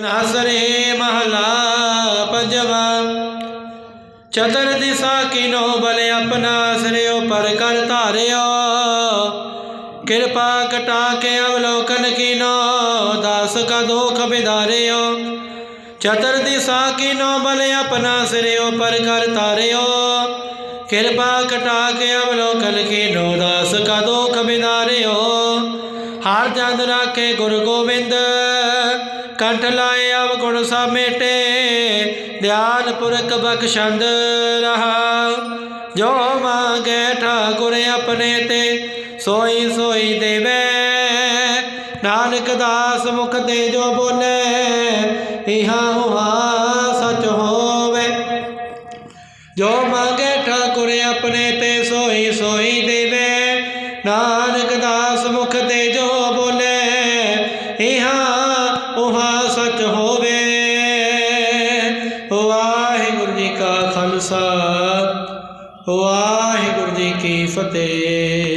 ਨਾਸਰੇ ਮਹਲਾ ਪੰਜਵਾ। ਚਤਰ ਦਿਸਾ ਕਿਨੋ ਬਲ ਆਪਣਾ ਸਰਿਓ ਪਰ ਕਰ ਧਾਰਿਓ। ਕਿਰਪਾ ਕਟਾ ਕੇ ਅਵਲੋਕਨ ਕੀਨੋ, ਦਾਸ ਕਾ ਦੋਖ ਬਿਦਾਰਿਓ। ਚਤਰ ਦਿਸਾ ਕੀਨੋ ਬਲ ਆਪਣਾ ਸਰਿਓ ਪਰ ਕਰ ਧਾਰਿਓ। ਕਿਰਪਾ ਕਟਾ ਕੇ ਅਵਲੋਕਨ ਕੀਨੋ, ਦਾਸ ਕਾ ਦੋਖ ਬਿਦਾਰਿਓ। ਹਰ ਜਨ ਰਾਖੇ ਗੁਰ ਗੋਬਿੰਦ ਕੰਠ ਲਾਏ ਅਵ ਗੁਣ ਸਮੇਟੇ ਧਿਆਨ ਪੁਰਖ ਬਖਸ਼ੰਦ ਰਹਾ। ਜੋ ਮੰਗੇ ਠਾਕੁਰ ਆਪਣੇ ਤੇ, ਸੋਈ ਸੋਈ ਦੇਵੇ। ਨਾਨਕ ਦਾਸ ਮੁਖ ਤੇ ਜੋ ਬੋਲੇ, ਇਹਾ ਹੁਆ ਸਚ ਹੋਵੇ। ਜੋ ਮੰਗੇ ਠਾਕੁਰ ਆਪਣੇ ਤੇ, ਸੋਈ ਸੋਈ ਦੇਵੇ। ਨਾਨਕ ਦਾਸ ਮੁਖ ਤੇ ਜੋ ਬੋਲੇ ਉਹਾ ਸਚ ਹੋਵੇ। ਵਾਹਿਗੁਰੂ ਜੀ ਕਾ ਖਾਲਸਾ ਵਾਹਿਗੁਰੂ ਜੀ ਕੀ ਫਤਿਹ।